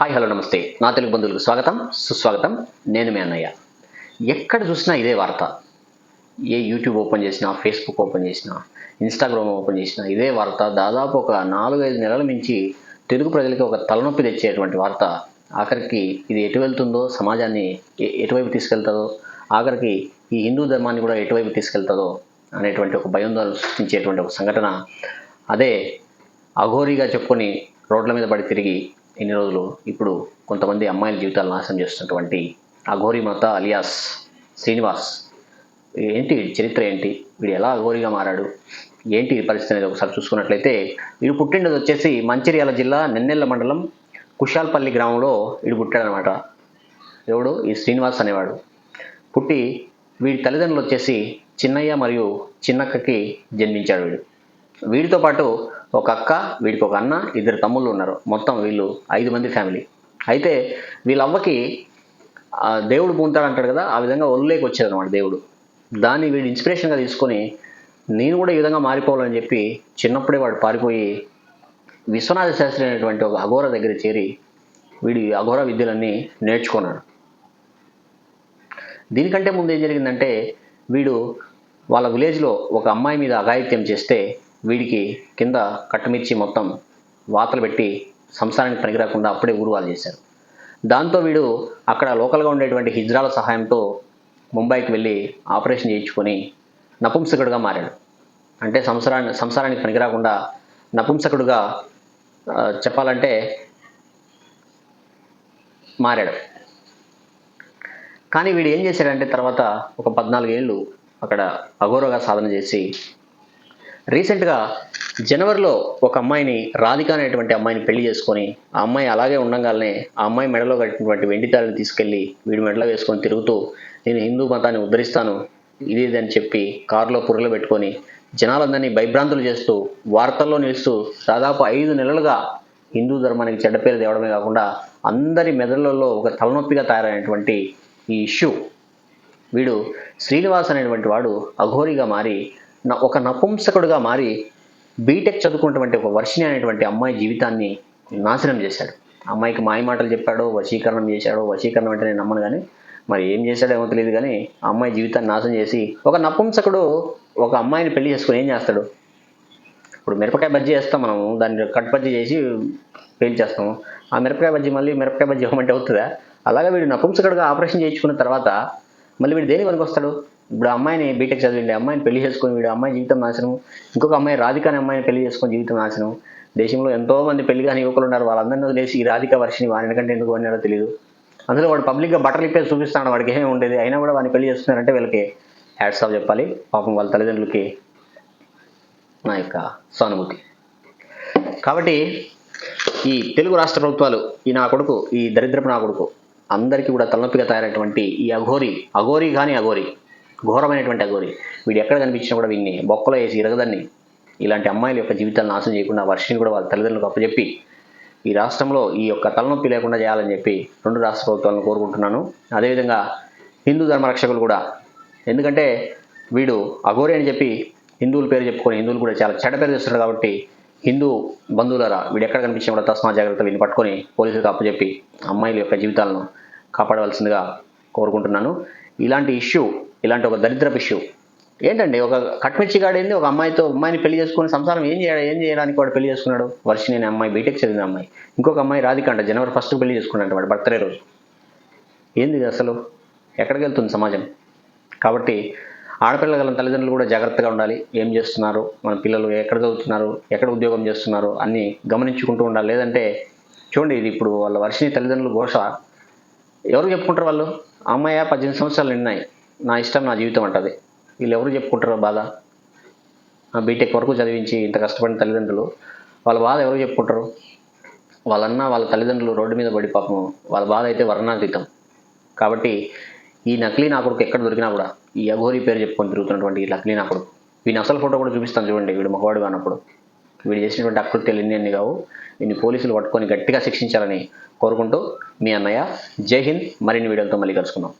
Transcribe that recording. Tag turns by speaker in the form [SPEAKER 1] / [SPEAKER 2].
[SPEAKER 1] Hi hello నమస్తే. నా తెలుగు బంధువులకు స్వాగతం సుస్వాగతం. నేను మీ అన్నయ్య. ఎక్కడ చూసినా ఇదే వార్త. ఏ యూట్యూబ్ ఓపెన్ చేసినా ఫేస్బుక్ ఓపెన్ చేసినా ఇన్స్టాగ్రామ్ ఓపెన్ చేసినా ఇదే వార్త. దాదాపు ఒక నాలుగైదు నెలల నుంచి తెలుగు ప్రజలకి ఒక తలనొప్పి తెచ్చేటువంటి వార్త. ఆఖరికి ఇది ఎటు వెళ్తుందో సమాజాన్ని ఎటువైపు తీసుకెళ్తుందో ఆఖరికి ఈ హిందూ ధర్మాన్ని కూడా ఎటువైపు తీసుకెళ్తుందో అనేటువంటి ఒక భయోందోళన సృష్టించేటువంటి ఒక సంఘటన. అదే అఘోరీగా చెప్పుకొని రోడ్ల మీద పడి తిరిగి ఇన్ని రోజులు ఇప్పుడు కొంతమంది అమ్మాయిల జీవితాలు నాశనం చేస్తున్నటువంటి అఘోరీ మాత అలియాస్ శ్రీనివాస్. ఏంటి చరిత్ర ఏంటి? వీడు ఎలా అఘోరిగా మారాడు? ఏంటి పరిస్థితి అనేది ఒకసారి చూసుకున్నట్లయితే వీడు పుట్టినది వచ్చేసి మంచిర్యాల జిల్లా నెన్నెల్ల మండలం కుషాల్పల్లి గ్రామంలో వీడు పుట్టాడనమాట. ఎవడు? ఈ శ్రీనివాస్ అనేవాడు. పుట్టి వీడి తల్లిదండ్రులు వచ్చేసి చిన్నయ్య మరియు చిన్నక్కకి జన్మించాడు వీడు. వీడితో పాటు ఒక అక్క వీడికి ఒక అన్న ఇద్దరు తమ్ముళ్ళు ఉన్నారు. మొత్తం వీళ్ళు ఐదు మంది ఫ్యామిలీ. అయితే వీళ్ళ అవ్వకి దేవుడు పూంతాడు అంటాడు కదా ఆ విధంగా ఒళ్ళేకి వచ్చేదన్నమాట దేవుడు. దాన్ని వీడు ఇన్స్పిరేషన్గా తీసుకొని నేను కూడా ఈ విధంగా మారిపోవాలని చెప్పి చిన్నప్పుడే వాడు పారిపోయి విశ్వనాథ శాస్త్రి అనేటువంటి ఒక అఘోర దగ్గర చేరి వీడి అఘోర విద్యలన్నీ నేర్చుకున్నాడు. దీనికంటే ముందు ఏం జరిగిందంటే వీడు వాళ్ళ విలేజ్లో ఒక అమ్మాయి మీద అఘాయిత్యం చేస్తే వీడికి కింద కట్టమిర్చి మొత్తం వాతలు పెట్టి సంసారానికి పనికిరాకుండా అప్పుడే ఊరువాలు చేశారు. దాంతో వీడు అక్కడ లోకల్గా ఉండేటువంటి హిజ్రాల సహాయంతో ముంబైకి వెళ్ళి ఆపరేషన్ చేయించుకొని నపుంసకుడుగా మారాడు. అంటే సంసారాన్ని సంసారానికి పనికిరాకుండా నపుంసకుడుగా చెప్పాలంటే మారాడు. కానీ వీడు ఏం చేశాడంటే తర్వాత ఒక పద్నాలుగేళ్ళు అక్కడ అఘోరగా సాధన చేసి రీసెంట్గా జనవరిలో ఒక అమ్మాయిని రాధిక అనేటువంటి అమ్మాయిని పెళ్ళి చేసుకొని ఆ అమ్మాయి అలాగే ఉండగానే ఆ అమ్మాయి మెడలో కట్టినటువంటి వెండి తాళిని తీసుకెళ్ళి వీడి మెడలో వేసుకొని తిరుగుతూ నేను హిందూ మతాన్ని ఉద్ధరిస్తాను ఇది అని చెప్పి కారులో పురుగులు పెట్టుకొని జనాలందరినీ భయభ్రాంతులు చేస్తూ వార్తల్లో నిలుస్తూ దాదాపు ఐదు నెలలుగా హిందూ ధర్మానికి చెడ్డ పేరు తేవడమే కాకుండా అందరి మెదళ్ళలో ఒక తలనొప్పిగా తయారైనటువంటి ఈ ఇష్యూ. వీడు శ్రీనివాస్ అనేటువంటి వాడు అఘోరిగా మారి ఒక నపుంసకుడుగా మారి బీటెక్ చదువుకున్నటువంటి ఒక వర్షిణి అనేటువంటి అమ్మాయి జీవితాన్ని నాశనం చేశాడు. అమ్మాయికి మాయ మాటలు వశీకరణం చేశాడో వశీకరణం అంటే నేను నమ్మను కానీ మరి ఏం చేశాడో ఏమో తెలియదు కానీ అమ్మాయి జీవితాన్ని నాశనం చేసి ఒక నపుంసకుడు ఒక అమ్మాయిని పెళ్ళి చేసుకుని ఏం చేస్తాడు? ఇప్పుడు మిరపకాయ బజ్జీ వేస్తాం మనము దాన్ని కట్ బజ్జీ చేసి పేల్చేస్తాం ఆ మిరపకాయ బజ్జీ మళ్ళీ మిరపకాయ బజ్జీ ఇవ్వమంటే అవుతుందా అలాగే వీడు నపుంసకుడుగా ఆపరేషన్ చేయించుకున్న తర్వాత మళ్ళీ వీడు దేనికి పనికి వస్తాడు ఇప్పుడు అమ్మాయిని బీటెక్ చదివిండి అమ్మాయిని పెళ్ళి చేసుకుని వీడు అమ్మాయి జీవితం నాశనం. ఇంకొక అమ్మాయి రాధిక అనే అమ్మాయిని పెళ్ళి చేసుకొని జీవితం నాశనం. దేశంలో ఎంతో మంది పెళ్ళి కాని యువకులు ఉన్నారు వాళ్ళందరినీ వదిలేసి ఈ రాధిక వర్షిని వాడి కంటే ఎందుకు అన్నారో తెలియదు. అందులో వాడు పబ్లిక్గా బట్టలు ఇప్పేసి చూపిస్తాడు వాడికి ఏమీ ఉండేది. అయినా కూడా వాడిని పెళ్ళి చేస్తున్నారంటే వీళ్ళకి హ్యాట్స్ ఆఫ్ చెప్పాలి. పాపం వాళ్ళ తల్లిదండ్రులకి నా యొక్క సానుభూతి. కాబట్టి ఈ తెలుగు రాష్ట్ర ప్రభుత్వాలు ఈ నా కొడుకు ఈ దరిద్రపు నా కొడుకు అందరికీ కూడా తలనొప్పిగా తయారైనటువంటి ఈ అఘోరి అఘోరి కానీ అఘోరి ఘోరమైనటువంటి అఘోరి. వీడు ఎక్కడ కనిపించినా కూడా వీడిని బొక్కలో వేసి ఇరగదాన్ని ఇలాంటి అమ్మాయిల యొక్క జీవితాలను నాశనం చేయకుండా వర్షిని కూడా వాళ్ళ తల్లిదండ్రులకు అప్పచెప్పి ఈ రాష్ట్రంలో ఈ యొక్క తలనొప్పి లేకుండా చేయాలని చెప్పి రెండు రాష్ట్ర ప్రభుత్వాలను కోరుకుంటున్నాను. అదేవిధంగా హిందూ ధర్మ రక్షకులు కూడా. ఎందుకంటే వీడు అఘోరి అని చెప్పి హిందువుల పేరు చెప్పుకొని హిందువులు కూడా చాలా చెడ్డ పేరు చేస్తున్నారు కాబట్టి హిందూ బంధువులరా వీడు ఎక్కడ కనిపించినా కూడా తస్మా జాగ్రత్త వీడిని పట్టుకొని పోలీసులకు అప్పచెప్పి అమ్మాయిల యొక్క జీవితాలను కాపాడవలసిందిగా కోరుకుంటున్నాను. ఇలాంటి ఇష్యూ ఇలాంటి ఒక దరిద్రపు ఇష్యూ. ఏంటండి? ఒక కట్మిర్చి గాడేంది ఒక అమ్మాయితో అమ్మాయిని పెళ్ళి చేసుకుని సంసారం ఏం చేయాలి? ఏం చేయడానికి వాడు పెళ్ళి చేసుకున్నాడు? వర్షిని అనే అమ్మాయి బీటెక్ చదివిన అమ్మాయి. ఇంకొక అమ్మాయి రాధిక అంట జనవరి ఫస్ట్ పెళ్ళి చేసుకున్నాడు వాడు బర్త్డే రోజు. ఏంది అసలు? ఎక్కడికి వెళ్తుంది సమాజం? కాబట్టి ఆడపిల్లల గల తల్లిదండ్రులు కూడా జాగ్రత్తగా ఉండాలి. ఏం చేస్తున్నారు? మన పిల్లలు ఎక్కడ చదువుతున్నారు? ఎక్కడ ఉద్యోగం చేస్తున్నారు? అన్నీ గమనించుకుంటూ ఉండాలి. లేదంటే చూడండి ఇది ఇప్పుడు వాళ్ళ వర్షిని తల్లిదండ్రులు ఘోష. ఎవరు చెప్పుకుంటారు వాళ్ళు? ఆ అమ్మాయి? పద్దెనిమిది సంవత్సరాలు నిన్నాయి నా ఇష్టం నా జీవితం అంటది. వీళ్ళు ఎవరు చెప్పుకుంటారో బాధ? బీటెక్ వరకు చదివించి ఇంత కష్టపడిన తల్లిదండ్రులు వాళ్ళ బాధ ఎవరు చెప్పుకుంటారు? వాళ్ళన్న వాళ్ళ తల్లిదండ్రులు రోడ్డు మీద పడి పాపం వాళ్ళ బాధ అయితే వర్ణాతీతం. కాబట్టి ఈ నకిలీ నా కొడుకు ఎక్కడ దొరికినా కూడా ఈ అఘోరి పేరు చెప్పుకొని తిరుగుతున్నటువంటి ఈ నకిలీ నా కొడుకు. వీని అసలు ఫోటో కూడా చూపిస్తాను చూడండి వీడు మగవాడు కానప్పుడు. వీడు చేసినటువంటి అకృత్యాలు ఎన్ని అన్ని కావు. వీడిని పోలీసులు పట్టుకొని గట్టిగా శిక్షించాలని కోరుకుంటూ మీ అన్నయ్య జై హింద్. మరిన్ని వీడియోలతో మళ్ళీ కలుసుకుందాం.